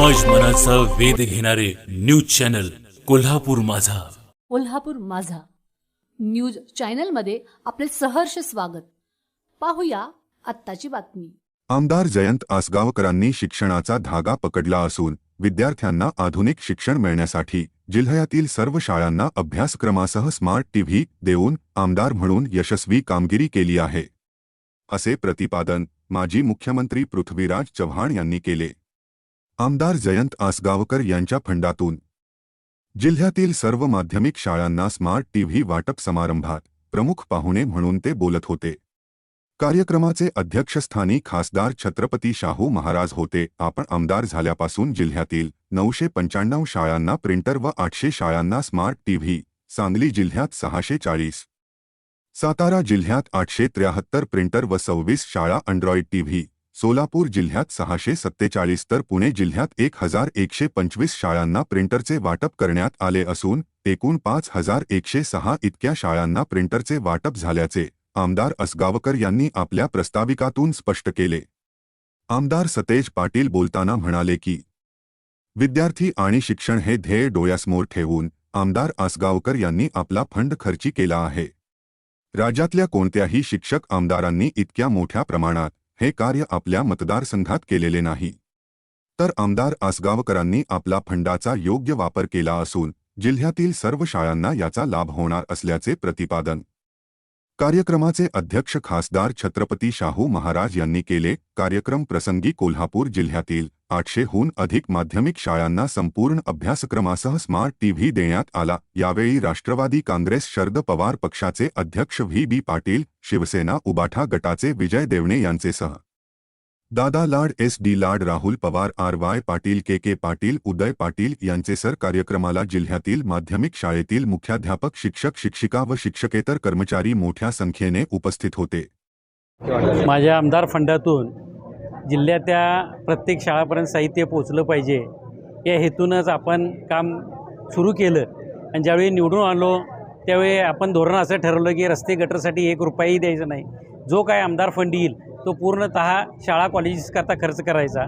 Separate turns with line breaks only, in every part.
विकासाचा वेध घेणारे न्यूज चॅनल कोल्हापूर माझा.
कोल्हापूर माझा. न्यूज चॅनलमध्ये आपले सहर्ष स्वागत. पाहूया आत्ताची बातमी.
आमदार जयंत आसगावकरांनी शिक्षणाचा धागा पकडला असून विद्यार्थ्यांना आधुनिक शिक्षण मिळण्यासाठी जिल्ह्यातील सर्व शाळांना अभ्यासक्रमासह स्मार्ट टीव्ही देऊन आमदार म्हणून यशस्वी कामगिरी केली आहे. असे प्रतिपादन माजी मुख्यमंत्री पृथ्वीराज चव्हाण यांनी केले. आमदार जयंत आसगावकर यांच्या फंडातून. जिल्ह्यातील सर्व माध्यमिक शाळांना स्मार्ट टीव्ही वाटप समारंभात प्रमुख पाहुणे म्हणून ते बोलत होते. कार्यक्रमाचे अध्यक्षस्थानी खासदार छत्रपती शाहू महाराज होते. आपण आमदार झाल्यापासून जिल्ह्यातील नऊशे पंच्याण्णव शाळांना प्रिंटर व आठशे शाळांना स्मार्ट टीव्ही सांगली जिल्ह्यात सहाशे चाळीस. सातारा जिल्ह्यात आठशे त्र्याहत्तर प्रिंटर व सव्वीस शाळा अँड्रॉइड टीव्ही सोलापूर जिल्ह्यात सहाशे सत्तेचाळीस तर पुणे जिल्ह्यात एक हजार एकशे पंचवीस शाळांना प्रिंटरचे वाटप करण्यात आले असून एकूण पाच हजार एकशे सहा इतक्या शाळांना प्रिंटरचे वाटप झाल्याचे आमदार असगावकर यांनी आपल्या प्रस्ताविकातून स्पष्ट केले. आमदार सतेज पाटील बोलताना म्हणाले की विद्यार्थी आणि शिक्षण हे ध्येय डोळ्यासमोर ठेवून आमदार आसगावकर यांनी आपला फंड खर्ची केला आहे. राज्यातल्या कोणत्याही शिक्षक आमदारांनी इतक्या मोठ्या प्रमाणात हे कार्य आपल्या मतदारसंघात केलेले नाही. तर आमदार आसगावकरांनी आपला फंडाचा योग्य वापर केला असून जिल्ह्यातील सर्व शाळांना याचा लाभ होणार असल्याचे प्रतिपादन कार्यक्रमाचे अध्यक्ष खासदार छत्रपती शाहू महाराज यांनी केले. कार्यक्रम प्रसंगी कोल्हापूर जिल्ह्यातील आठशेहून अधिक माध्यमिक शाळांना संपूर्ण अभ्यासक्रमासह स्मार्ट टीव्ही देण्यात आला. यावेळी राष्ट्रवादी काँग्रेस शरद पवार पक्षाचे अध्यक्ष व्ही. बी. पाटील शिवसेना उबाठा गटाचे Vijay Devane यांचेसह. Dada Lad S. D. Lad Rahul Pawar R. Y. Patil K. K. Patil Uday Patil यांचे सर कार्यक्रमाला जिल्ह्यातील माध्यमिक शाळेतील मुख्याध्यापक शिक्षक शिक्षिका व शिक्षकेतर कर्मचारी मोठ्या संख्येने उपस्थित होते.
माझ्या आमदार फंडातून जिल्ह्याच्या प्रत्येक शाळापर्यंत साहित्य पोचलं पाहिजे. या हेतूनच आपण काम सुरू केलं. आणि ज्यावेळी निवडून आलो त्यावेळी आपण धोरण असं ठरवलं की रस्ते गटरसाठी एक रुपयाही द्यायचा नाही. जो काय आमदार फंड येईल तो पूर्णतः शाळा कॉलेजेसकरता खर्च करायचा.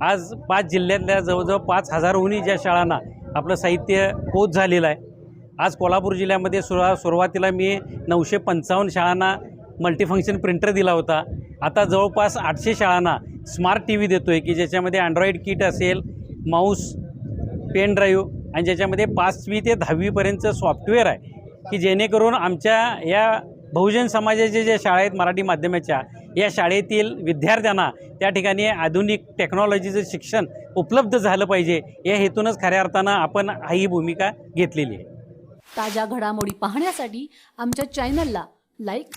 आज पाच जिल्ह्यातल्या जवळजवळ पाच हजारहूनही ज्या शाळांना आपलं साहित्य पोच झालेलं आहे. आज कोल्हापूर जिल्ह्यामध्ये सुरुवा सुरुवातीला मी नऊशे पंचावन्न शाळांना मल्टीफंक्शन प्रिंटर दिला होता. आता जवळपास आठशे शाळांना स्मार्ट टी व्ही देतो आहे की ज्याच्यामध्ये अँड्रॉईड किट असेल माऊस पेन ड्राईव्ह आणि ज्याच्यामध्ये पाचवी ते दहावीपर्यंतचं सॉफ्टवेअर आहे. की जेणेकरून आमच्या या बहुजन समाजाच्या ज्या शाळा आहेत मराठी माध्यमाच्या या शाळेतील विद्यार्थ्यांना त्या ठिकाणी आधुनिक टेक्नॉलॉजीचं शिक्षण उपलब्ध झालं पाहिजे या हेतूनच खऱ्या अर्थानं आपण ही भूमिका घेतलेली आहे.
ताज्या घडामोडी पाहण्यासाठी आमच्या चॅनलला लाईक